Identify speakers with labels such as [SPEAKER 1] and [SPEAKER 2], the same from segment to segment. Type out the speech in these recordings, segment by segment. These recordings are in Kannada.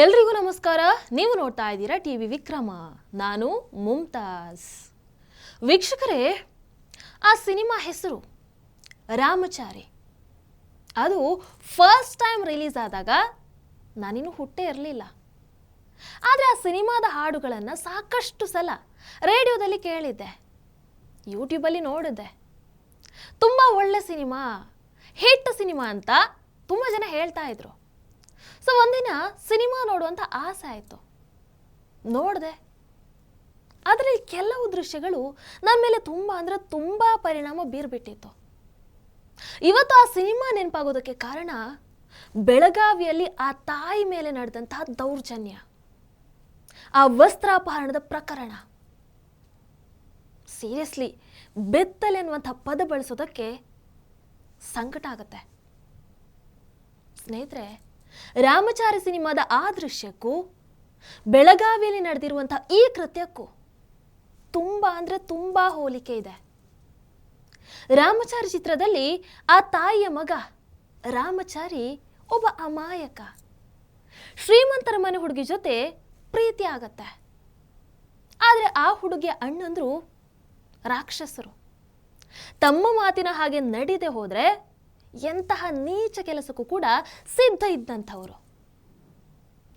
[SPEAKER 1] ಎಲ್ರಿಗೂ ನಮಸ್ಕಾರ. ನೀವು ನೋಡ್ತಾ ಇದ್ದೀರಾ ಟಿ ವಿ ವಿಕ್ರಮ. ನಾನು ಮುಮ್ತಾಜ್ ವೀಕ್ಷಕರೇ, ಆ ಸಿನಿಮಾ ಹೆಸರು ರಾಮಚಾರಿ. ಅದು ಫಸ್ಟ್ ಟೈಮ್ ರಿಲೀಸ್ ಆದಾಗ ನಾನಿನ್ನು ಹುಟ್ಟೇ ಇರಲಿಲ್ಲ. ಆದರೆ ಆ ಸಿನಿಮಾದ ಹಾಡುಗಳನ್ನು ಸಾಕಷ್ಟು ಸಲ ರೇಡಿಯೋದಲ್ಲಿ ಕೇಳಿದ್ದೆ. ಯೂಟ್ಯೂಬಲ್ಲಿ ನೋಡಿದ್ದೆ. ತುಂಬ ಒಳ್ಳೆ ಸಿನಿಮಾ, ಹಿಟ್ ಸಿನಿಮಾ ಅಂತ ತುಂಬ ಜನ ಹೇಳ್ತಾ ಇದ್ರು. ಸೊ ಒಂದಿನ ಸಿನಿಮಾ ನೋಡುವಂತ ಆಸೆ ಆಯಿತು. ನೋಡಿದೆ. ಅದರಲ್ಲಿ ಕೆಲವು ದೃಶ್ಯಗಳು ನನ್ನ ಮೇಲೆ ತುಂಬ ಅಂದರೆ ತುಂಬ ಪರಿಣಾಮ ಬೀರ್ಬಿಟ್ಟಿತ್ತು. ಇವತ್ತು ಆ ಸಿನಿಮಾ ನೆನಪಾಗೋದಕ್ಕೆ ಕಾರಣ ಬೆಳಗಾವಿಯಲ್ಲಿ ಆ ತಾಯಿ ಮೇಲೆ ನಡೆದಂತಹ ದೌರ್ಜನ್ಯ. ಆ ವಸ್ತ್ರಾಪಹರಣದ ಪ್ರಕರಣ. ಸೀರಿಯಸ್ಲಿ ಬೆತ್ತಲೆ ಅನ್ನುವಂಥ ಪದ ಬಳಸೋದಕ್ಕೆ ಸಂಕಟ ಆಗುತ್ತೆ. ಸ್ನೇಹಿತರೆ ರಾಮಚಾರಿ ಸಿನಿಮಾದ ಆ ದೃಶ್ಯಕ್ಕೂ, ಬೆಳಗಾವಿಯಲ್ಲಿ ನಡೆದಿರುವಂಥ ಈ ಕೃತ್ಯಕ್ಕೂ ತುಂಬ ಅಂದರೆ ತುಂಬ ಹೋಲಿಕೆ ಇದೆ. ರಾಮಚಾರಿ ಚಿತ್ರದಲ್ಲಿ ಆ ತಾಯಿಯ ಮಗ ರಾಮಚಾರಿ ಒಬ್ಬ ಅಮಾಯಕ. ಶ್ರೀಮಂತರ ಮನೆ ಹುಡುಗಿ ಜೊತೆ ಪ್ರೀತಿ ಆಗತ್ತೆ. ಆದರೆ ಆ ಹುಡುಗಿಯ ಅಣ್ಣಂದ್ರು ರಾಕ್ಷಸರು. ತಮ್ಮ ಮಾತಿನ ಹಾಗೆ ನಡೀದೆ ಹೋದರೆ ಎಂತಹ ನೀಚ ಕೆಲಸಕ್ಕೂ ಕೂಡ ಸಿದ್ಧ ಇದ್ದಂಥವರು.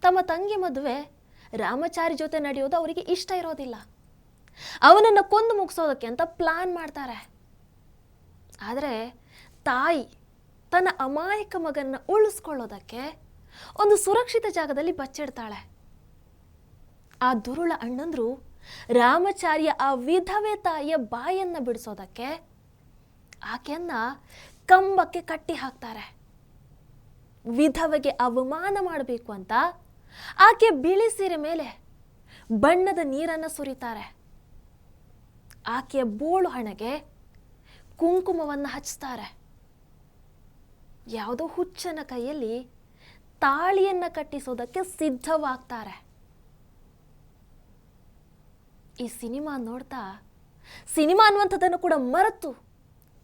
[SPEAKER 1] ತಮ್ಮ ತಂಗಿ ಮದುವೆ ರಾಮಚಾರಿ ಜೊತೆ ನಡೆಯೋದು ಅವರಿಗೆ ಇಷ್ಟ ಇರೋದಿಲ್ಲ. ಅವನನ್ನು ಕೊಂದು ಮುಗಿಸೋದಕ್ಕೆ ಅಂತ ಪ್ಲಾನ್ ಮಾಡ್ತಾರೆ. ಆದರೆ ತಾಯಿ ತನ್ನ ಅಮಾಯಕ ಮಗನ ಉಳಿಸ್ಕೊಳ್ಳೋದಕ್ಕೆ ಒಂದು ಸುರಕ್ಷಿತ ಜಾಗದಲ್ಲಿ ಬಚ್ಚಿಡ್ತಾಳೆ. ಆ ದುರುಳ ಅಣ್ಣಂದ್ರು ರಾಮಚಾರಿಯ ಆ ವಿಧವೆ ತಾಯಿಯ ಬಾಯನ್ನ ಬಿಡಿಸೋದಕ್ಕೆ ಆಕೆಯನ್ನ ಕಂಬಕ್ಕೆ ಕಟ್ಟಿ ಹಾಕ್ತಾರೆ. ವಿಧವೆಗೆ ಅವಮಾನ ಮಾಡಬೇಕು ಅಂತ ಆಕೆ ಬಿಳಿ ಸೀರೆ ಮೇಲೆ ಬಣ್ಣದ ನೀರನ್ನು ಸುರಿತಾರೆ. ಆಕೆಯ ಬೋಳು ಹಣೆಗೆ ಕುಂಕುಮವನ್ನು ಹಚ್ತಾರೆ. ಯಾವುದೋ ಹುಚ್ಚನ ಕೈಯಲ್ಲಿ ತಾಳಿಯನ್ನ ಕಟ್ಟಿಸೋದಕ್ಕೆ ಸಿದ್ಧವಾಗ್ತಾರೆ. ಈ ಸಿನಿಮಾ ನೋಡ್ತಾ ಸಿನಿಮಾ ಅನ್ನುವಂಥದ್ದನ್ನು ಕೂಡ ಮರೆತು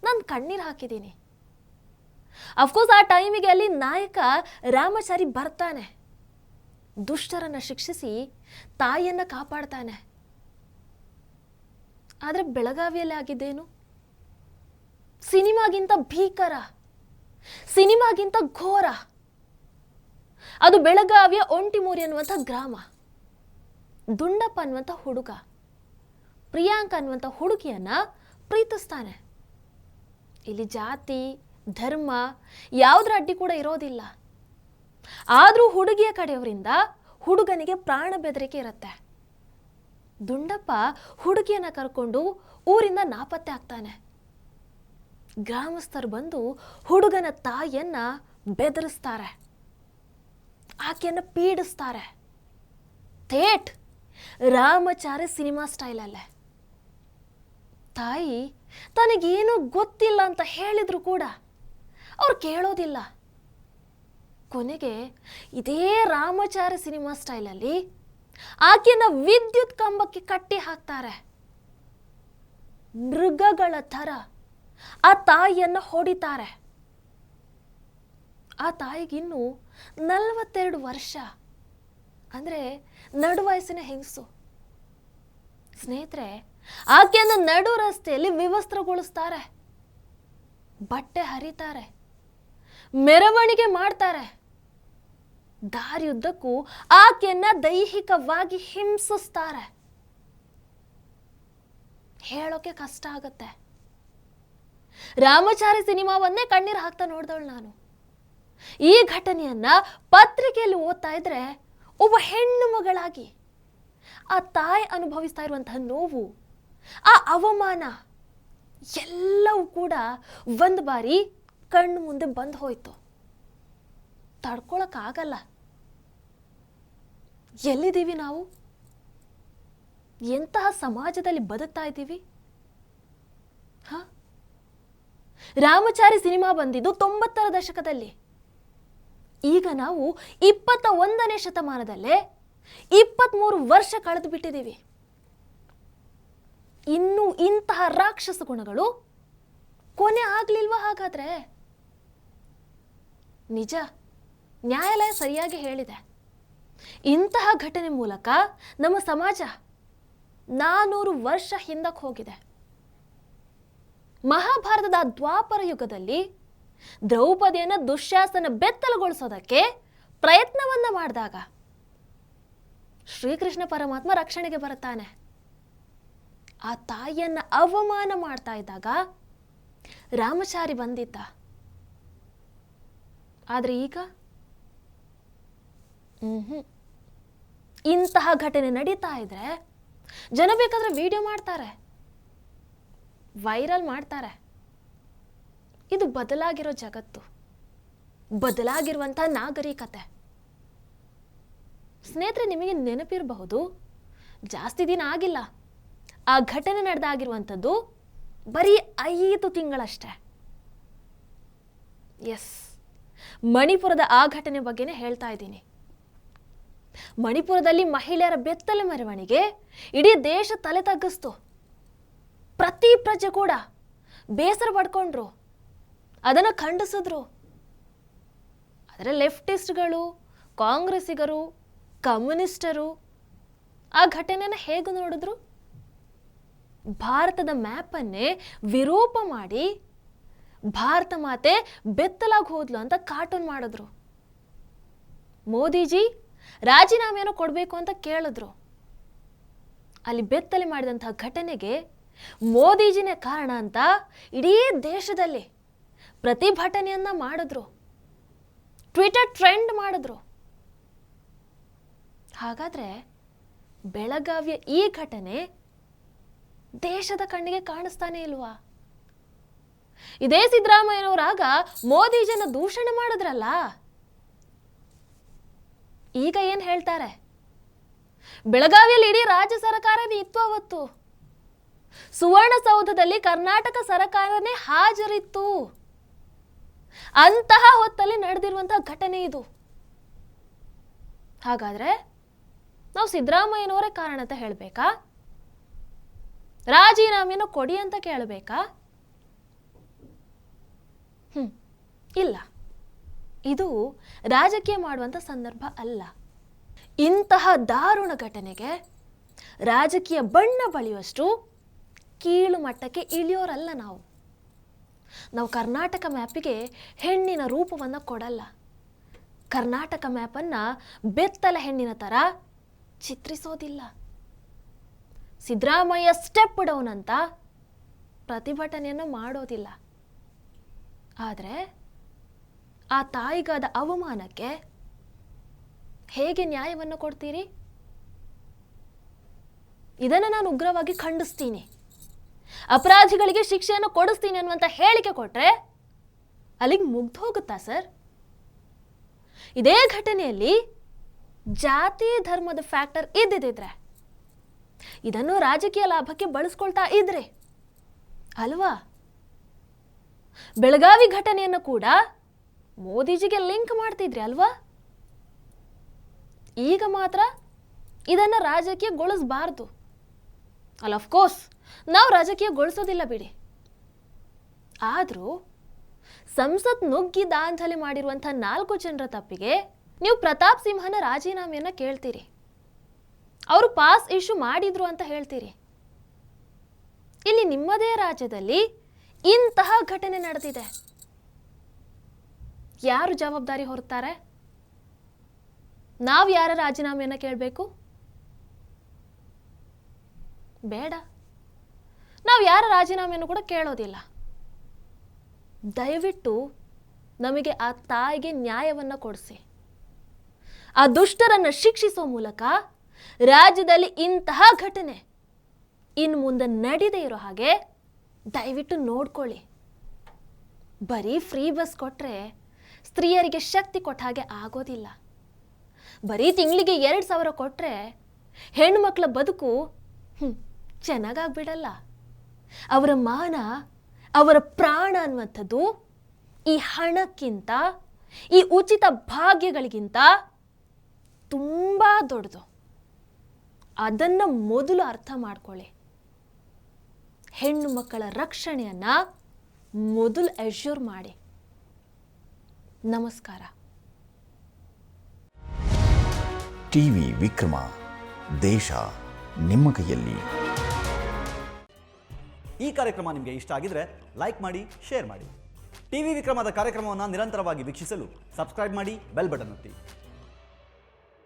[SPEAKER 1] ನಾನು ಕಣ್ಣೀರು ಹಾಕಿದ್ದೀನಿ. ಅಫ್ಕೋರ್ಸ್ ಆ ಟೈಮಿಗೆ ಅಲ್ಲಿ ನಾಯಕ ರಾಮಚಾರಿ ಬರ್ತಾನೆ. ದುಷ್ಟರನ್ನ ಶಿಕ್ಷಿಸಿ ತಾಯಿಯನ್ನ ಕಾಪಾಡ್ತಾನೆ. ಆದರೆ ಬೆಳಗಾವಿಯಲ್ಲಿ ಆಗಿದ್ದೇನು? ಸಿನಿಮಾಗಿಂತ ಭೀಕರ. ಸಿನಿಮಾಗಿಂತ ಘೋರ. ಅದು ಬೆಳಗಾವಿಯ ಒಂಟಿಮೂರಿ ಅನ್ನುವಂಥ ಗ್ರಾಮ. ದುಂಡಪ್ಪ ಅನ್ನುವಂಥ ಹುಡುಗ. ಪ್ರಿಯಾಂಕ ಅನ್ನುವಂಥ ಹುಡುಗಿಯನ್ನ ಪ್ರೀತಿಸ್ತಾನೆ. ಇಲ್ಲಿ ಜಾತಿ ಧರ್ಮ ಯಾವುದರ ಅಡ್ಡಿ ಕೂಡ ಇರೋದಿಲ್ಲ. ಆದರೂ ಹುಡುಗಿಯ ಕಡೆಯವರಿಂದ ಹುಡುಗನಿಗೆ ಪ್ರಾಣ ಬೆದರಿಕೆ ಇರುತ್ತೆ. ದುಂಡಪ್ಪ ಹುಡುಗಿಯನ್ನ ಕರ್ಕೊಂಡು ಊರಿಂದ ನಾಪತ್ತೆ ಆಗ್ತಾನೆ. ಗ್ರಾಮಸ್ಥರು ಬಂದು ಹುಡುಗನ ತಾಯಿಯನ್ನ ಬೆದರಿಸ್ತಾರೆ. ಆಕೆಯನ್ನ ಪೀಡಿಸ್ತಾರೆ. ಥೇಟ್! ರಾಮಚಾರಿ ಸಿನಿಮಾ ಸ್ಟೈಲಲ್ಲೇ. ತಾಯಿ ತನಗೇನೂ ಗೊತ್ತಿಲ್ಲ ಅಂತ ಹೇಳಿದ್ರು ಕೂಡ. ಅವ್ರು ಕೇಳೋದಿಲ್ಲ. ಕೊನೆಗೆ ಇದೇ ರಾಮಚಾರಿ ಸಿನಿಮಾ ಸ್ಟೈಲಲ್ಲಿ ಆಕೆಯನ್ನ ವಿದ್ಯುತ್ ಕಂಬಕ್ಕೆ ಕಟ್ಟಿ ಹಾಕ್ತಾರೆ. ಮೃಗಗಳ ಥರ ಆ ತಾಯಿಯನ್ನ ಹೊಡಿತಾರೆ. ಆ ತಾಯಿಗಿನ್ನು ನಲವತ್ತೆರಡು ವರ್ಷ. ಅಂದರೆ ನಡುವಯಸ್ಸಿನ ಹೆಂಗಸು. ಸ್ನೇಹಿತರೆ, ಆಕೆಯನ್ನು ನಡು ರಸ್ತೆಯಲ್ಲಿ ವಿವಸ್ತ್ರಗೊಳಿಸ್ತಾರೆ. ಬಟ್ಟೆ ಹರಿತಾರೆ. ಮೆರವಣಿಗೆ ಮಾಡ್ತಾರೆ. ದಾರಿಯುದ್ದಕ್ಕೂ ಆಕೆಯನ್ನ ದೈಹಿಕವಾಗಿ ಹಿಂಸಿಸ್ತಾರೆ. ಹೇಳೋಕೆ ಕಷ್ಟ ಆಗತ್ತೆ. ರಾಮಚಾರಿ ಸಿನಿಮಾವನ್ನೇ ಕಣ್ಣೀರು ಹಾಕ್ತಾ ನೋಡ್ದವಳು ನಾನು. ಈ ಘಟನೆಯನ್ನ ಪತ್ರಿಕೆಯಲ್ಲಿ ಓದ್ತಾ ಇದ್ರೆ ಒಬ್ಬ ಹೆಣ್ಣು ಮಗಳಾಗಿ ಆ ತಾಯಿ ಅನುಭವಿಸ್ತಾ ಇರುವಂತಹ ನೋವು, ಆ ಅವಮಾನ ಎಲ್ಲವೂ ಕೂಡ ಒಂದು ಬಾರಿ ಕಣ್ಣು ಮುಂದೆ ಬಂದು ಹೋಯ್ತು. ತಡ್ಕೊಳಕ್ಕಾಗಲ್ಲ. ಎಲ್ಲಿದ್ದೀವಿ ನಾವು? ಎಂತಹ ಸಮಾಜದಲ್ಲಿ ಬದುಕ್ತಾ ಇದ್ದೀವಿ? ಹ? ರಾಮಚಾರಿ ಸಿನಿಮಾ ಬಂದಿದ್ದು ತೊಂಬತ್ತರ ದಶಕದಲ್ಲಿ. ಈಗ ನಾವು ಇಪ್ಪತ್ತ ಒಂದನೇ ಶತಮಾನದಲ್ಲೇ ಇಪ್ಪತ್ತ್ಮೂರು ವರ್ಷ ಕಳೆದು ಬಿಟ್ಟಿದ್ದೀವಿ. ಇನ್ನು ಇಂತಹ ರಾಕ್ಷಸ ಗುಣಗಳು ಕೊನೆ ಆಗ್ಲಿಲ್ವಾ ಹಾಗಾದ್ರೆ? ನಿಜ, ನ್ಯಾಯಾಲಯ ಸರಿಯಾಗಿ ಹೇಳಿದೆ. ಇಂತಹ ಘಟನೆ ಮೂಲಕ ನಮ್ಮ ಸಮಾಜ ನಾನೂರು ವರ್ಷ ಹಿಂದಕ್ಕೆ ಹೋಗಿದೆ. ಮಹಾಭಾರತದ ದ್ವಾಪರ ಯುಗದಲ್ಲಿ ದ್ರೌಪದಿಯನ್ನು ದುಶ್ಯಾಸನ ಬೆತ್ತಲಗೊಳಿಸೋದಕ್ಕೆ ಪ್ರಯತ್ನವನ್ನ ಮಾಡಿದಾಗ ಶ್ರೀಕೃಷ್ಣ ಪರಮಾತ್ಮ ರಕ್ಷಣೆಗೆ ಬರುತ್ತಾನೆ. ಆ ತಾಯಿಯನ್ನ ಅವಮಾನ ಮಾಡ್ತಾ ಇದ್ದಾಗ ರಾಮಚಾರಿ ಬಂದಿದ್ದ. ಆದ್ರೆ ಈಗ. ಇಂತಹ ಘಟನೆ ನಡೀತಾ ಇದ್ರೆ ಜನ ಬೇಕಾದ್ರೆ ವಿಡಿಯೋ ಮಾಡ್ತಾರೆ. ವೈರಲ್ ಮಾಡ್ತಾರೆ. ಇದು ಬದಲಾಗಿರೋ ಜಗತ್ತು. ಬದಲಾಗಿರುವಂತಹ ನಾಗರಿಕತೆ. ಸ್ನೇಹಿತರೆ ನಿಮಗೆ ನೆನಪಿರಬಹುದು ಜಾಸ್ತಿ ದಿನ ಆಗಿಲ್ಲ. ಆ ಘಟನೆ ನಡೆದಾಗಿರುವಂಥದ್ದು ಬರೀ ಐದು ತಿಂಗಳಷ್ಟೇ. ಎಸ್ ಮಣಿಪುರದ ಆ ಘಟನೆ ಬಗ್ಗೆನೇ ಹೇಳ್ತಾ ಇದ್ದೀನಿ. ಮಣಿಪುರದಲ್ಲಿ ಮಹಿಳೆಯರ ಬೆತ್ತಲೆ ಮೆರವಣಿಗೆ ಇಡೀ ದೇಶ ತಲೆ ತಗ್ಗಿಸ್ತು. ಪ್ರತಿ ಪ್ರಜೆ ಕೂಡ ಬೇಸರ ಪಡ್ಕೊಂಡ್ರು. ಅದನ್ನು ಖಂಡಿಸಿದ್ರು. ಆದರೆ ಲೆಫ್ಟಿಸ್ಟ್ಗಳು, ಕಾಂಗ್ರೆಸ್ಸಿಗರು, ಕಮ್ಯುನಿಸ್ಟರು ಆ ಘಟನೆನ ಹೇಗೆ ನೋಡಿದ್ರು? ಭಾರತದ ಮ್ಯಾಪನ್ನೇ ವಿರೂಪ ಮಾಡಿ ಭಾರತ ಮಾತೆ ಬೆತ್ತಲಾಗಿ ಹೋದ್ಲು ಅಂತ ಕಾರ್ಟೂನ್ ಮಾಡಿದ್ರು. ಮೋದಿಜಿ ರಾಜೀನಾಮೆಯನ್ನು ಕೊಡಬೇಕು ಅಂತ ಕೇಳಿದ್ರು. ಅಲ್ಲಿ ಬೆತ್ತಲೆ ಮಾಡಿದಂತಹ ಘಟನೆಗೆ ಮೋದಿಜಿನೇ ಕಾರಣ ಅಂತ ಇಡೀ ದೇಶದಲ್ಲಿ ಪ್ರತಿಭಟನೆಯನ್ನ ಮಾಡಿದ್ರು. ಟ್ವಿಟರ್ ಟ್ರೆಂಡ್ ಮಾಡಿದ್ರು. ಹಾಗಾದ್ರೆ ಬೆಳಗಾವಿಯ ಈ ಘಟನೆ ದೇಶದ ಕಣ್ಣಿಗೆ ಕಾಣಿಸ್ತಾನೆ ಇಲ್ವಾ? ಇದೇ ಸಿದ್ದರಾಮಯ್ಯನವರಾಗ ಮೋದಿಜನ ದೂಷಣೆ ಮಾಡಿದ್ರಲ್ಲ? ಈಗ ಏನು ಹೇಳ್ತಾರೆ? ಬೆಳಗಾವಿಯಲ್ಲಿ ಇಡೀ ರಾಜ್ಯ ಸರ್ಕಾರನೇ ಇತ್ತು ಅವತ್ತು. ಸುವರ್ಣಸೌಧದಲ್ಲಿ ಕರ್ನಾಟಕ ಸರ್ಕಾರನೇ ಹಾಜರಿತ್ತು. ಅಂತಹ ಹೊತ್ತಲ್ಲಿ ನಡೆದಿರುವಂತಹ ಘಟನೆ ಇದು. ಹಾಗಾದ್ರೆ ನಾವು ಸಿದ್ದರಾಮಯ್ಯನವರೇ ಕಾರಣ ಅಂತ ಹೇಳಬೇಕಾ? ರಾಜೀನಾಮೆಯನ್ನು ಕೊಡಿ ಅಂತ ಕೇಳಬೇಕಾ? ಹ್ಮ್. ಇಲ್ಲ. ಇದು ರಾಜಕೀಯ ಮಾಡುವಂಥ ಸಂದರ್ಭ ಅಲ್ಲ. ಇಂತಹ ದಾರುಣ ಘಟನೆಗೆ ರಾಜಕೀಯ ಬಣ್ಣ ಬಳಿಯುವಷ್ಟು ಕೀಳು ಮಟ್ಟಕ್ಕೆ ಇಳಿಯೋರಲ್ಲ ನಾವು. ನಾವು ಕರ್ನಾಟಕ ಮ್ಯಾಪಿಗೆ ಹೆಣ್ಣಿನ ರೂಪವನ್ನು ಕೊಡಲ್ಲ. ಕರ್ನಾಟಕ ಮ್ಯಾಪನ್ನು ಬೆತ್ತಲ ಹೆಣ್ಣಿನ ಥರ ಚಿತ್ರಿಸೋದಿಲ್ಲ. ಸಿದ್ದರಾಮಯ್ಯ ಸ್ಟೆಪ್ ಡೌನ್ ಅಂತ ಪ್ರತಿಭಟನೆಯನ್ನು ಮಾಡೋದಿಲ್ಲ. ಆದರೆ ಆ ತಾಯಿಗಾದ ಅವಮಾನಕ್ಕೆ ಹೇಗೆ ನ್ಯಾಯವನ್ನು ಕೊಡ್ತೀರಿ? ಇದನ್ನು ನಾನು ಉಗ್ರವಾಗಿ ಖಂಡಿಸ್ತೀನಿ. ಅಪರಾಧಿಗಳಿಗೆ ಶಿಕ್ಷೆಯನ್ನು ಕೊಡಿಸ್ತೀನಿ ಅನ್ನುವಂಥ ಹೇಳಿಕೆ ಕೊಟ್ಟರೆ ಅಲ್ಲಿಗೆ ಮುಗ್ದು ಹೋಗುತ್ತಾ ಸರ್? ಇದೇ ಘಟನೆಯಲ್ಲಿ ಜಾತಿ ಧರ್ಮದ ಫ್ಯಾಕ್ಟರ್ ಇದ್ದಿದ್ರೆ, ಇದನ್ನು ರಾಜಕೀಯ ಲಾಭಕ್ಕೆ ಬಳಸ್ಕೊಳ್ತಾ ಇದ್ರೆ ಅಲ್ವಾ? ಬೆಳಗಾವಿ ಘಟನೆಯನ್ನು ಕೂಡ ಮೋದಿಜಿಗೆ ಲಿಂಕ್ ಮಾಡ್ತಿದ್ರಿ ಅಲ್ವಾ? ಈಗ ಮಾತ್ರ ಇದನ್ನು ರಾಜಕೀಯಗೊಳಿಸಬಾರ್ದು. ಅಲ್ಲ ಅಫ್ಕೋರ್ಸ್ ನಾವು ರಾಜಕೀಯಗೊಳಿಸೋದಿಲ್ಲ ಬಿಡಿ. ಆದರೂ ಸಂಸತ್ ನುಗ್ಗಿ ದಾಂಧಲೆ ಮಾಡಿರುವಂಥ ನಾಲ್ಕು ಜನರ ತಪ್ಪಿಗೆ ನೀವು ಪ್ರತಾಪ್ ಸಿಂಹನ ರಾಜೀನಾಮೆಯನ್ನು ಕೇಳ್ತೀರಿ. ಅವರು ಪಾಸ್ ಇಶ್ಯೂ ಮಾಡಿದ್ರು ಅಂತ ಹೇಳ್ತೀರಿ. ಇಲ್ಲಿ ನಿಮ್ಮದೇ ರಾಜ್ಯದಲ್ಲಿ ಇಂತಹ ಘಟನೆ ನಡೆದಿದೆ. ಯಾರು ಜವಾಬ್ದಾರಿ ಹೊರ್ತಾರೆ ನಾವು ಯಾರ ರಾಜೀನಾಮೆಯನ್ನು ಕೇಳಬೇಕು? ಬೇಡ. ನಾವು ಯಾರ ರಾಜೀನಾಮೆಯನ್ನು ಕೂಡ ಕೇಳೋದಿಲ್ಲ. ದಯವಿಟ್ಟು ನಮಗೆ ಆ ತಾಯಿಗೆ ನ್ಯಾಯವನ್ನು ಕೊಡಿಸಿ. ಆ ದುಷ್ಟರನ್ನು ಶಿಕ್ಷಿಸೋ ಮೂಲಕ ರಾಜ್ಯದಲ್ಲಿ ಇಂತಹ ಘಟನೆ ಇನ್ನು ಮುಂದೆ ನಡೀದೇ ಇರೋ ಹಾಗೆ ದಯವಿಟ್ಟು ನೋಡ್ಕೊಳ್ಳಿ. ಬರೀ ಫ್ರೀ ಬಸ್ ಕೊಟ್ಟರೆ ಸ್ತ್ರೀಯರಿಗೆ ಶಕ್ತಿ ಕೊಟ್ಟ ಹಾಗೆ ಆಗೋದಿಲ್ಲ. ಬರೀ ತಿಂಗಳಿಗೆ ಎರಡು ಸಾವಿರ ಕೊಟ್ಟರೆ ಹೆಣ್ಮಕ್ಳ ಬದುಕು ಚೆನ್ನಾಗಾಗ್ಬಿಡಲ್ಲ. ಅವರ ಮಾನ, ಅವರ ಪ್ರಾಣ ಅನ್ನುವಂಥದ್ದು ಈ ಹಣಕ್ಕಿಂತ, ಈ ಉಚಿತ ಭಾಗ್ಯಗಳಿಗಿಂತ ತುಂಬ ದೊಡ್ಡದು. ಅದನ್ನು ಮೊದಲು ಅರ್ಥ ಮಾಡ್ಕೊಳ್ಳಿ. ಹೆಣ್ಣು ಮಕ್ಕಳ ರಕ್ಷಣೆಯನ್ನು ಮೊದಲು ಎಶ್ಯೂರ್ ಮಾಡಿ. ನಮಸ್ಕಾರ.
[SPEAKER 2] ಟಿವಿ ವಿಕ್ರಮ ದೇಶ ನಿಮ್ಮ ಕೈಯಲ್ಲಿ.
[SPEAKER 3] ಈ ಕಾರ್ಯಕ್ರಮ ನಿಮಗೆ ಇಷ್ಟ ಆಗಿದ್ರೆ ಲೈಕ್ ಮಾಡಿ ಶೇರ್ ಮಾಡಿ. ಟಿವಿ ವಿಕ್ರಮದ ಕಾರ್ಯಕ್ರಮವನ್ನು ನಿರಂತರವಾಗಿ ವೀಕ್ಷಿಸಲು ಸಬ್ಸ್ಕ್ರೈಬ್ ಮಾಡಿ ಬೆಲ್ ಬಟನ್ ಒತ್ತಿ.